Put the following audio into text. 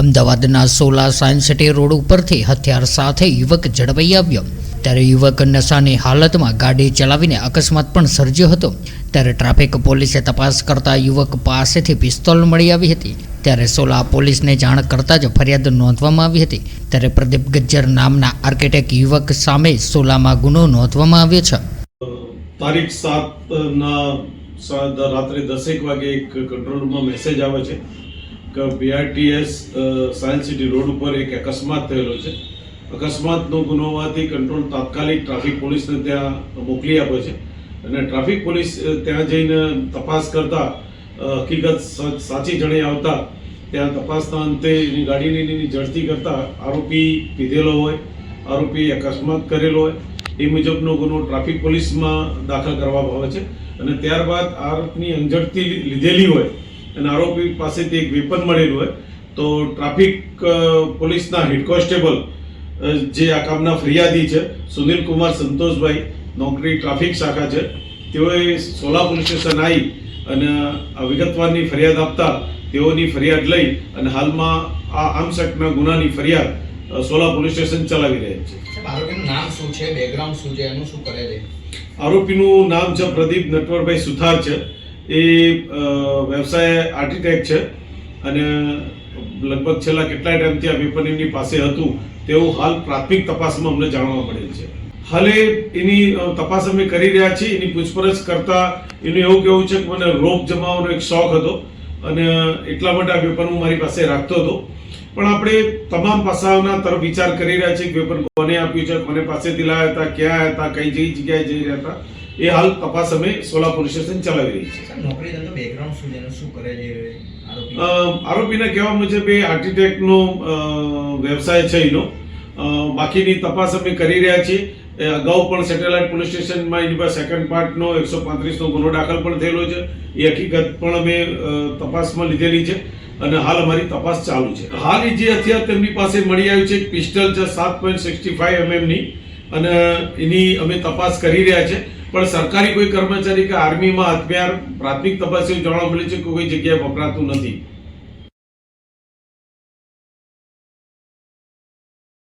અમદાવાદના Sola science city road ઉપરથી હથિયાર સાથે યુવક ઝડપાઈ આવ્યો. ત્યારે યુવક નશાની હાલતમાં ગાડી ચલાવીને અકસ્માત પણ સર્જ્યો હતો. ત્યારે ટ્રાફિક પોલીસે તપાસ કરતા યુવક પાસેથી પિસ્તોલ મળી આવી હતી. ત્યારે સોલા પોલીસને જાણ કરતાં જ ફરિયાદ નોંધવામાં આવી હતી. ત્યારે પ્રદીપ ગજ્જર નામના આર્કિટેક્ટ યુવક સામે સોલામાં ગુનો નોંધવામાં આવ્યો છે. તારીખ સાતના રાત્રે દસેક વાગે એક કંટ્રોલ રૂમમાં મેસેજ આવે છે. બીઆરટીએસ સાયન્સ સિટી રોડ ઉપર એક અકસ્માત થયેલો છે. અકસ્માતનો ગુનો હોવાથી કંટ્રોલ તાત્કાલિક ટ્રાફિક પોલીસને ત્યાં મોકલી આપે છે. અને ટ્રાફિક પોલીસ ત્યાં જઈને તપાસ કરતા હકીકત સાચી જણી આવતા, ત્યાં તપાસના અંતે એની ગાડીની ઝડપી કરતા આરોપી પીધેલો હોય, આરોપી અકસ્માત કરેલો હોય, એ મુજબનો ગુનો ટ્રાફિક પોલીસમાં દાખલ કરવામાં આવે છે. અને ત્યારબાદ આરોપની અંજડતી લીધેલી હોય અને આરોપી પાસેથી એક વેપન મળેલું હોય તો ટ્રાફિક પોલીસના હેડ કોન્સ્ટેબલ જે આ કામના ફરિયાદી છે સુનિલ કુમાર સંતોષભાઈ નોકરી ટ્રાફિક શાખા છે તેઓએ સોલા પોલીસ સ્ટેશન આવી અને આ વિગતવારની ફરિયાદ આપતા તેઓની ફરિયાદ લઈ અને હાલમાં આ આમશકના ગુનાની ફરિયાદ સોલા પોલીસ સ્ટેશન ચલાવી રહ્યા છે. આરોપીનું નામ શું છે? બેકગ્રાઉન્ડ શું છે? એનું શું કરે છે? આરોપીનું નામ છે પ્રદીપ નટવરભાઈ સુથાર છે. એ વ્યવસાય આર્કિટેક્ટ છે અને લગભગ છેલ્લા કેટલાય ટાઈમથી આ વેપન એમની પાસે હતું. તેવું હાલ પ્રાથમિક તપાસમાં અમને જાણવા મળેલ છે. હાલે એની તપાસ અમે કરી રહ્યા છીએ. એની પૂછપરછ કરતા એનું એવું કેવું છે કે મને રોપ જમાવવાનો એક શોખ હતો અને એટલા માટે આ વેપન હું મારી પાસે રાખતો હતો. પણ આપણે તમામ પાસાઓના તરફ વિચાર કરી રહ્યા છીએ કે વેપન કોને આપ્યું છે, કોને પાસેથી લાવ્યા હતા, ક્યાં હતા, કઈ જઈ જગ્યાએ જઈ રહ્યા હતા. એ હાલ તપાસ અમે સોલાપુર પોલીસ સ્ટેશન ચલાવી રહી છે. નોકરી ધંધો બેકગ્રાઉન્ડ શું છે શું કરે છે? આરોપીના કહેવા મુજબ એ આર્કિટેક્ટનો વ્યવસાય છે એનો. બાકીની તપાસ અમે કરી રહ્યા છીએ. અગાઉ પણ સેટેલાઇટ પોલીસ સ્ટેશનમાં એની પાસે સેકન્ડ પાર્ટનો એકસો પાંત્રીસનો ગુનો દાખલ પણ થયેલો છે. એ હકીકત પણ અમે તપાસમાં લીધેલી છે અને હાલ અમારી તપાસ ચાલુ છે. હાલ એ જે હથિયાર તેમની પાસે મળી આવ્યું છે પિસ્ટલ છે સાત પોઈન્ટ સિક્સટી ફાઈવ એમએમની અને એની અમે તપાસ કરી રહ્યા છે. પણ સરકારી કોઈ કર્મચારી કે આર્મીમાં હથિયાર પ્રાથમિક તપાસ એવું જાણવા મળે છે કે કોઈ જગ્યાએ વપરાતું નથી.